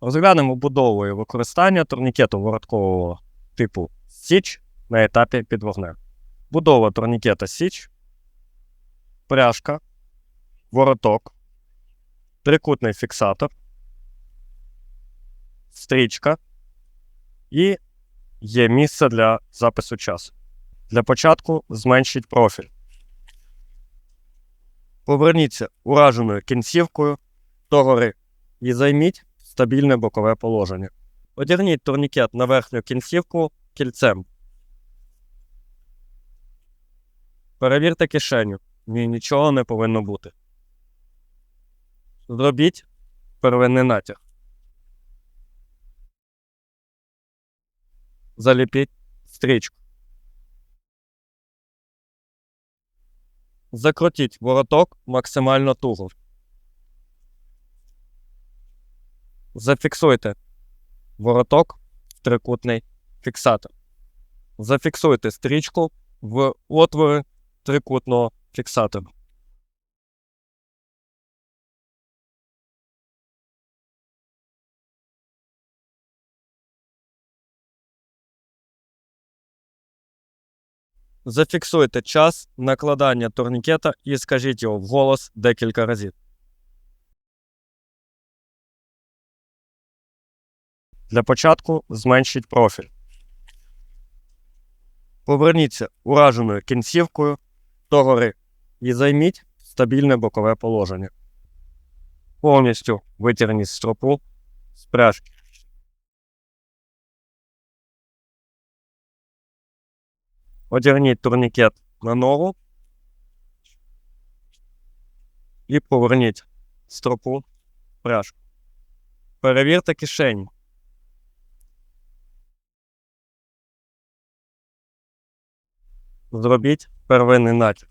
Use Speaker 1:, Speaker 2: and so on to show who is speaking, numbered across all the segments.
Speaker 1: Розглянемо будову використання турнікету вороткового типу Січ на етапі під вогнем. Будова турнікета Січ, пряжка, вороток, трикутний фіксатор, стрічка і є місце для запису часу. Для початку зменшіть профіль. Поверніться ураженою кінцівкою догори і займіть стабільне бокове положення. Одягніть турнікет на верхню кінцівку кільцем. Перевірте кишеню. В нічого не повинно бути. Зробіть первинний натяг. Заліпіть стрічку. Закрутіть вороток максимально туго. Зафіксуйте вороток в трикутний фіксатор. Зафіксуйте стрічку в отвори трикутного фіксатора. Зафіксуйте час накладання турнікета і скажіть його вголос декілька разів. Для початку зменшіть профіль. Поверніться ураженою кінцівкою догори і займіть стабільне бокове положення. Повністю витягніть стропу з пряжки. Одягніть турнікет на ногу і поверніть стропу в пряжку. Перевірте кишені. Зробіть первинний натяк.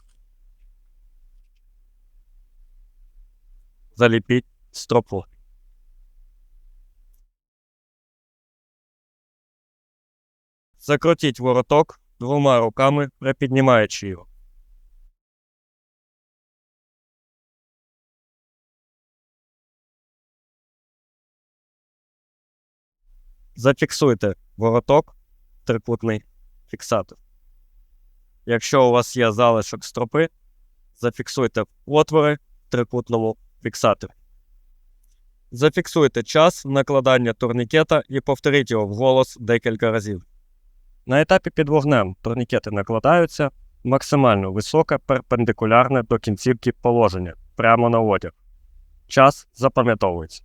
Speaker 1: Заліпіть стропу. Закрутіть вороток двома руками, припіднімаючи його. Зафіксуйте вороток трикутний фіксатор. Якщо у вас є залишок стропи, зафіксуйте отвори в трикутному фіксаторі. Зафіксуйте час накладання турнікета і повторіть його вголос декілька разів. На етапі під вогнем турнікети накладаються максимально високе перпендикулярне до кінцівки положення прямо на одяг. Час запам'ятовується.